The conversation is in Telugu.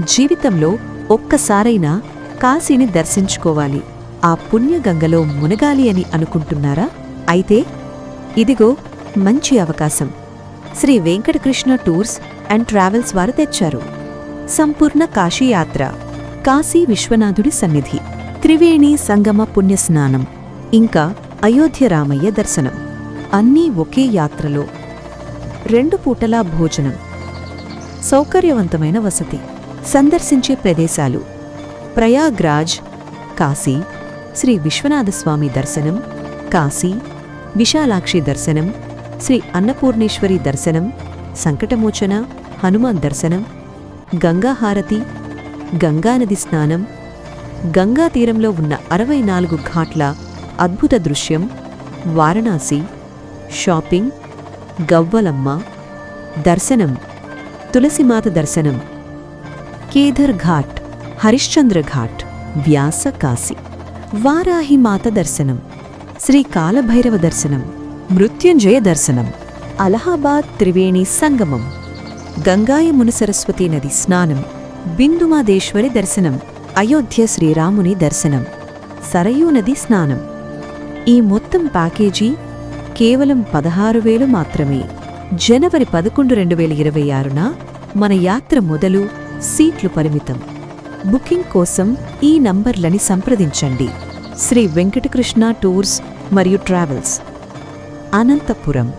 జీవితంలో ఒక్కసారైనా కాశీని దర్శించుకోవాలి. ఆ పుణ్యగంగలో మునగాలి అని అనుకుంటున్నారా? అయితే ఇదిగో మంచి అవకాశం. Shri Venkatakrishna tours and travels వారు తెచ్చారు. సంపూర్ణ కాశీయాత్ర కాశీ విశ్వనాథుడి సన్నిధి త్రివేణి సంగమ పుణ్యస్నానం ఇంకా అయోధ్య రామయ్య దర్శనం. అన్నీ ఒకే యాత్రలో. రెండు పూటలా భోజనం. సౌకర్యవంతమైన వసతి. సందర్శించే ప్రదేశాలు. ప్రయాగ్రాజ్ కాశీ శ్రీ విశ్వనాథస్వామి దర్శనం కాశీ విశాలాక్షి దర్శనం శ్రీ అన్నపూర్ణేశ్వరి దర్శనం సంకటమోచన హనుమాన్ దర్శనం గంగాహారతి గంగానది స్నానం గంగా తీరంలో ఉన్న అరవై నాలుగు ఘాట్ల అద్భుత దృశ్యం వారణాసి షాపింగ్ గవ్వలమ్మ దర్శనం తులసిమాత దర్శనం కేధర్ ఘాట్ హరిశ్చంద్ర ఘాట్ వ్యాస కాశీ. వారాహి మాత దర్శనం శ్రీ కాలభైరవ దర్శనం మృత్యుంజయ దర్శనం అలహాబాద్ త్రివేణి సంగమం గంగాయమున సరస్వతీ నది స్నానం బిందుమాదేశ్వరి దర్శనం అయోధ్య శ్రీరాముని దర్శనం సరయూ నది స్నానం. ఈ మొత్తం ప్యాకేజీ కేవలం పదహారు వేలు మాత్రమే. జనవరి పదకొండు రెండు వేల ఇరవై ఆరున మన యాత్ర మొదలు సీట్లు పరిమితం. బుకింగ్ కోసం ఈ నంబర్లని సంప్రదించండి. శ్రీ వెంకటకృష్ణ టూర్స్ మరియు ట్రావెల్స్. అనంతపురం.